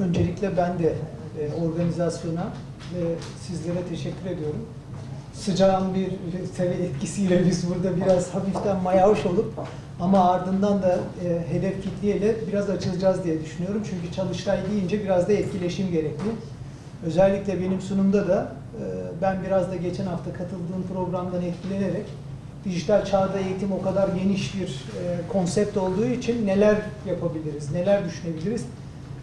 Öncelikle ben de e, organizasyona ve sizlere teşekkür ediyorum. Sıcağın bir etkisiyle biz burada biraz hafiften mayavş olup ama ardından da e, hedef kitleyle biraz açılacağız diye düşünüyorum. Çünkü çalıştay deyince biraz da etkileşim gerekli. Özellikle benim sunumda da e, ben biraz da geçen hafta katıldığım programdan etkilenerek dijital çağda eğitim o kadar geniş bir e, konsept olduğu için neler yapabiliriz, neler düşünebiliriz?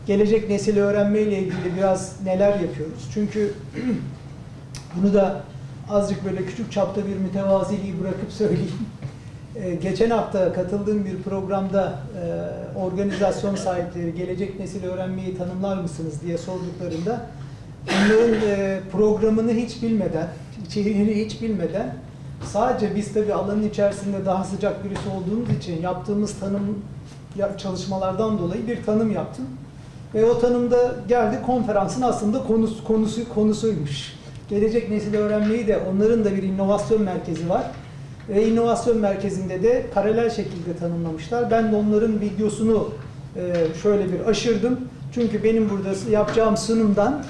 Gelecek nesil öğrenme ile ilgili biraz neler yapıyoruz? Çünkü bunu da azıcık böyle küçük çapta bir mütevaziliği bırakıp söyleyeyim. E, geçen hafta katıldığım bir programda e, organizasyon sahipleri gelecek nesil öğrenmeyi tanımlar mısınız diye sorduklarında onların e, programını hiç bilmeden, içeriğini hiç bilmeden sadece biz tabii alanın içerisinde daha sıcak birisi olduğumuz için yaptığımız tanım çalışmalardan dolayı bir tanım yaptım. Ve o tanımda geldi konferansın aslında konusu, konusu konusuymuş. Gelecek nesil öğrenmeyi de onların da bir inovasyon merkezi var. Ve inovasyon merkezinde de paralel şekilde tanımlamışlar. Ben de onların videosunu e, şöyle bir aşırdım. Çünkü benim burada yapacağım sunumdan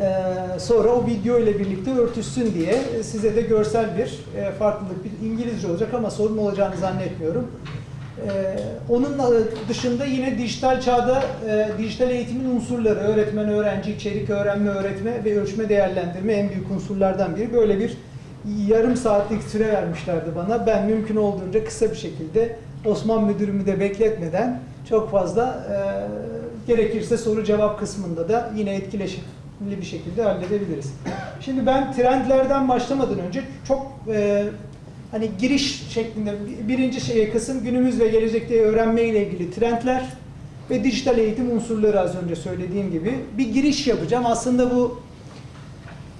e, sonra o video ile birlikte örtüşsün diye size de görsel bir e, farklılık, bir İngilizce olacak ama sorun olacağını zannetmiyorum. Ee, onun dışında yine dijital çağda e, dijital eğitimin unsurları, öğretmen, öğrenci, içerik öğrenme, öğretme ve ölçme değerlendirme en büyük unsurlardan biri. Böyle bir yarım saatlik süre vermişlerdi bana. Ben mümkün olduğunca kısa bir şekilde Osman müdürümü de bekletmeden çok fazla e, gerekirse soru cevap kısmında da yine etkileşimli bir şekilde halledebiliriz. Şimdi ben trendlerden başlamadan önce çok e, hani giriş şeklinde birinci şey kısım günümüz ve gelecekte öğrenme ile ilgili trendler ve dijital eğitim unsurları az önce söylediğim gibi bir giriş yapacağım. Aslında bu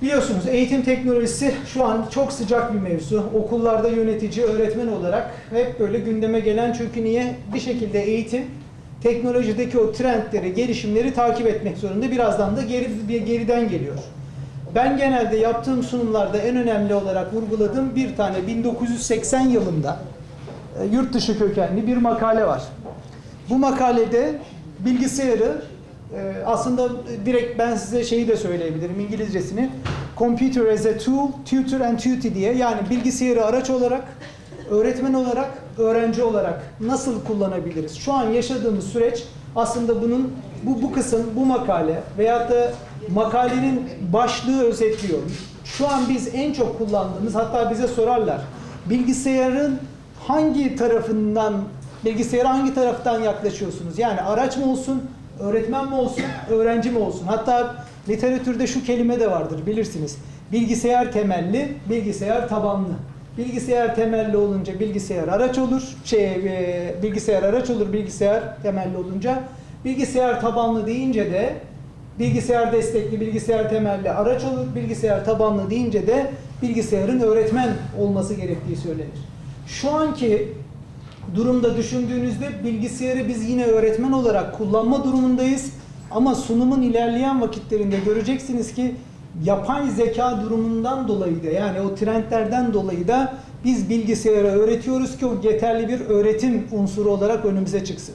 biliyorsunuz eğitim teknolojisi şu an çok sıcak bir mevzu. Okullarda yönetici, öğretmen olarak hep böyle gündeme gelen çünkü niye? Bir şekilde eğitim teknolojideki o trendleri, gelişimleri takip etmek zorunda. Birazdan da geri, geriden geliyor. Ben genelde yaptığım sunumlarda en önemli olarak vurguladığım bir tane 1980 yılında e, yurt dışı kökenli bir makale var. Bu makalede bilgisayarı e, aslında direkt ben size şeyi de söyleyebilirim İngilizcesini. Computer as a tool, tutor and duty diye yani bilgisayarı araç olarak, öğretmen olarak, öğrenci olarak nasıl kullanabiliriz? Şu an yaşadığımız süreç aslında bunun bu, bu kısım, bu makale veyahut da makalenin başlığı özetliyor. Şu an biz en çok kullandığımız, hatta bize sorarlar, bilgisayarın hangi tarafından, bilgisayara hangi taraftan yaklaşıyorsunuz? Yani araç mı olsun, öğretmen mi olsun, öğrenci mi olsun? Hatta literatürde şu kelime de vardır, bilirsiniz. Bilgisayar temelli, bilgisayar tabanlı. Bilgisayar temelli olunca bilgisayar araç olur, şey, e, bilgisayar araç olur, bilgisayar temelli olunca. Bilgisayar tabanlı deyince de bilgisayar destekli, bilgisayar temelli araç olur. Bilgisayar tabanlı deyince de bilgisayarın öğretmen olması gerektiği söylenir. Şu anki durumda düşündüğünüzde bilgisayarı biz yine öğretmen olarak kullanma durumundayız. Ama sunumun ilerleyen vakitlerinde göreceksiniz ki yapay zeka durumundan dolayı da yani o trendlerden dolayı da biz bilgisayara öğretiyoruz ki o yeterli bir öğretim unsuru olarak önümüze çıksın.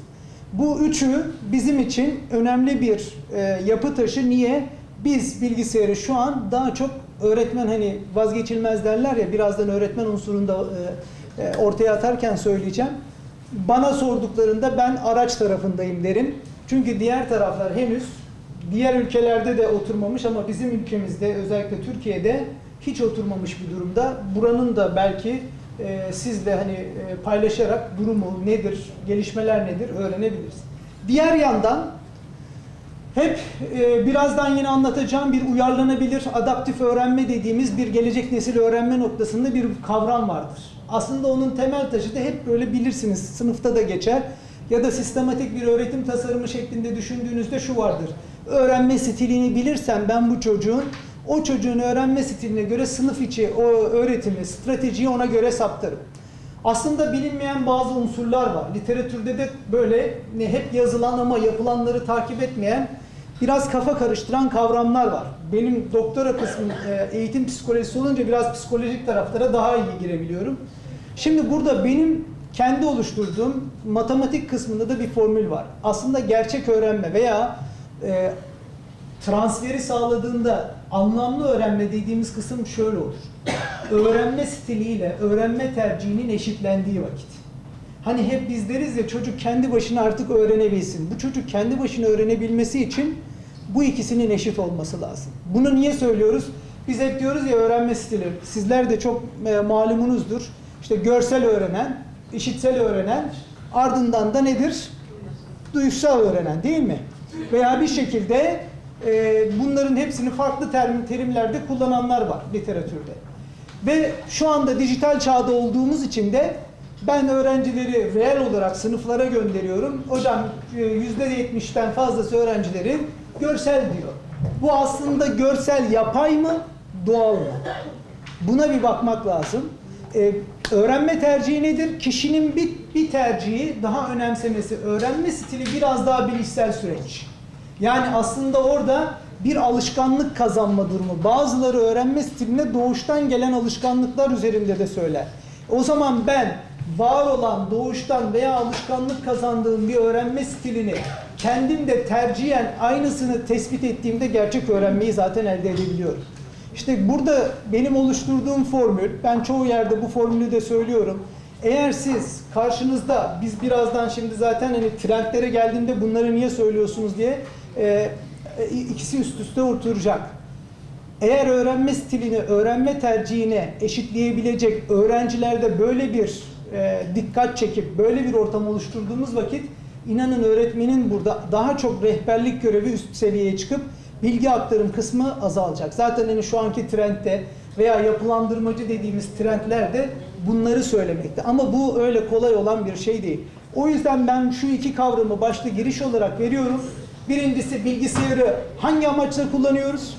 Bu üçü bizim için önemli bir e, yapı taşı. Niye? Biz bilgisayarı şu an daha çok öğretmen hani vazgeçilmez derler ya birazdan öğretmen unsurunu da e, e, ortaya atarken söyleyeceğim. Bana sorduklarında ben araç tarafındayım derim. Çünkü diğer taraflar henüz diğer ülkelerde de oturmamış ama bizim ülkemizde özellikle Türkiye'de hiç oturmamış bir durumda. Buranın da belki e, sizle hani e, paylaşarak durumu nedir, gelişmeler nedir öğrenebiliriz. Diğer yandan hep e, birazdan yine anlatacağım bir uyarlanabilir adaptif öğrenme dediğimiz bir gelecek nesil öğrenme noktasında bir kavram vardır. Aslında onun temel taşı da hep böyle bilirsiniz sınıfta da geçer ya da sistematik bir öğretim tasarımı şeklinde düşündüğünüzde şu vardır. Öğrenme stilini bilirsem ben bu çocuğun o çocuğun öğrenme stiline göre sınıf içi o öğretimi, stratejiyi ona göre saptarım. Aslında bilinmeyen bazı unsurlar var. Literatürde de böyle ne hep yazılan ama yapılanları takip etmeyen biraz kafa karıştıran kavramlar var. Benim doktora kısmım e, eğitim psikolojisi olunca biraz psikolojik taraflara daha iyi girebiliyorum. Şimdi burada benim kendi oluşturduğum matematik kısmında da bir formül var. Aslında gerçek öğrenme veya e, transferi sağladığında anlamlı öğrenme dediğimiz kısım şöyle olur. Öğrenme stiliyle öğrenme tercihinin eşitlendiği vakit. Hani hep biz deriz ya çocuk kendi başına artık öğrenebilsin. Bu çocuk kendi başına öğrenebilmesi için bu ikisinin eşit olması lazım. Bunu niye söylüyoruz? Biz hep diyoruz ya öğrenme stili. Sizler de çok e, malumunuzdur. İşte görsel öğrenen, işitsel öğrenen, ardından da nedir? Duysal öğrenen değil mi? Veya bir şekilde e, bunların hepsini farklı terim, terimlerde kullananlar var literatürde. Ve şu anda dijital çağda olduğumuz için de ben öğrencileri reel olarak sınıflara gönderiyorum. Hocam e, %70'ten fazlası öğrencileri görsel diyor. Bu aslında görsel yapay mı, doğal mı? Buna bir bakmak lazım. Ee, öğrenme tercihi nedir? Kişinin bir, bir tercihi daha önemsemesi. Öğrenme stili biraz daha bilişsel süreç. Yani aslında orada bir alışkanlık kazanma durumu. Bazıları öğrenme stiline doğuştan gelen alışkanlıklar üzerinde de söyler. O zaman ben var olan doğuştan veya alışkanlık kazandığım bir öğrenme stilini kendim de tercihen aynısını tespit ettiğimde gerçek öğrenmeyi zaten elde edebiliyorum. İşte burada benim oluşturduğum formül, ben çoğu yerde bu formülü de söylüyorum. Eğer siz karşınızda, biz birazdan şimdi zaten hani trendlere geldiğinde bunları niye söylüyorsunuz diye e, e, ikisi üst üste oturacak. Eğer öğrenme stilini, öğrenme tercihine eşitleyebilecek öğrencilerde böyle bir e, dikkat çekip böyle bir ortam oluşturduğumuz vakit inanın öğretmenin burada daha çok rehberlik görevi üst seviyeye çıkıp bilgi aktarım kısmı azalacak. Zaten hani şu anki trendde veya yapılandırmacı dediğimiz trendlerde bunları söylemekte. Ama bu öyle kolay olan bir şey değil. O yüzden ben şu iki kavramı başta giriş olarak veriyorum. Birincisi bilgisayarı hangi amaçla kullanıyoruz?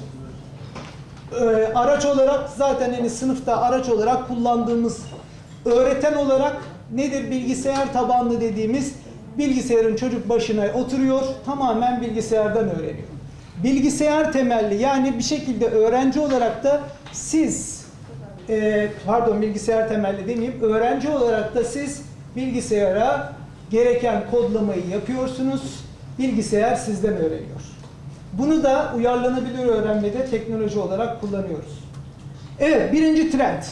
Ee, araç olarak zaten hani sınıfta araç olarak kullandığımız öğreten olarak nedir bilgisayar tabanlı dediğimiz bilgisayarın çocuk başına oturuyor tamamen bilgisayardan öğreniyor. Bilgisayar temelli yani bir şekilde öğrenci olarak da siz e, pardon bilgisayar temelli demeyeyim öğrenci olarak da siz bilgisayara gereken kodlamayı yapıyorsunuz bilgisayar sizden öğreniyor. Bunu da uyarlanabilir öğrenmede teknoloji olarak kullanıyoruz. Evet, birinci trend.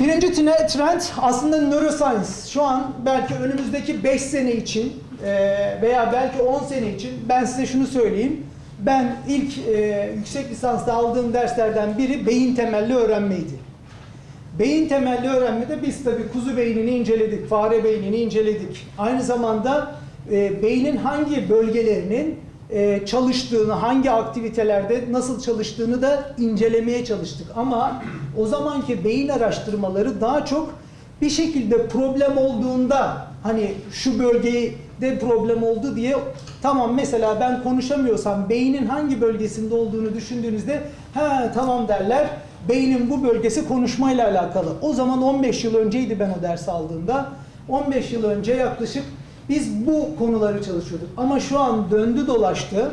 Birinci trend aslında neuroscience. Şu an belki önümüzdeki 5 sene için e, veya belki 10 sene için ben size şunu söyleyeyim. Ben ilk e, yüksek lisansta aldığım derslerden biri beyin temelli öğrenmeydi. Beyin temelli öğrenmede biz tabii kuzu beynini inceledik, fare beynini inceledik. Aynı zamanda e, beynin hangi bölgelerinin e, çalıştığını, hangi aktivitelerde nasıl çalıştığını da incelemeye çalıştık. Ama o zamanki beyin araştırmaları daha çok bir şekilde problem olduğunda hani şu bölgede problem oldu diye tamam mesela ben konuşamıyorsam beynin hangi bölgesinde olduğunu düşündüğünüzde ha tamam derler beynin bu bölgesi konuşmayla alakalı. O zaman 15 yıl önceydi ben o dersi aldığımda. 15 yıl önce yaklaşık biz bu konuları çalışıyorduk. Ama şu an döndü dolaştı.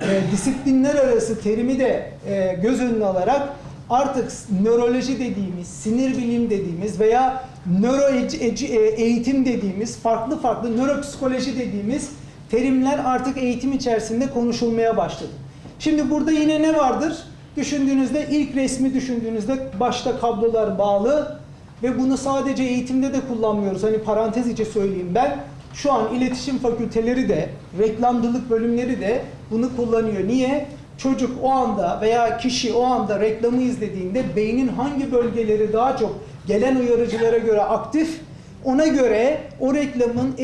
E, disiplinler arası terimi de e, göz önüne alarak artık nöroloji dediğimiz, sinir bilim dediğimiz veya nöro e, eğitim dediğimiz, farklı farklı nöropsikoloji dediğimiz terimler artık eğitim içerisinde konuşulmaya başladı. Şimdi burada yine ne vardır? Düşündüğünüzde ilk resmi düşündüğünüzde başta kablolar bağlı ve bunu sadece eğitimde de kullanmıyoruz. Hani parantez içi söyleyeyim ben. Şu an iletişim fakülteleri de, reklamcılık bölümleri de bunu kullanıyor. Niye? Çocuk o anda veya kişi o anda reklamı izlediğinde beynin hangi bölgeleri daha çok gelen uyarıcılara göre aktif, ona göre o reklamın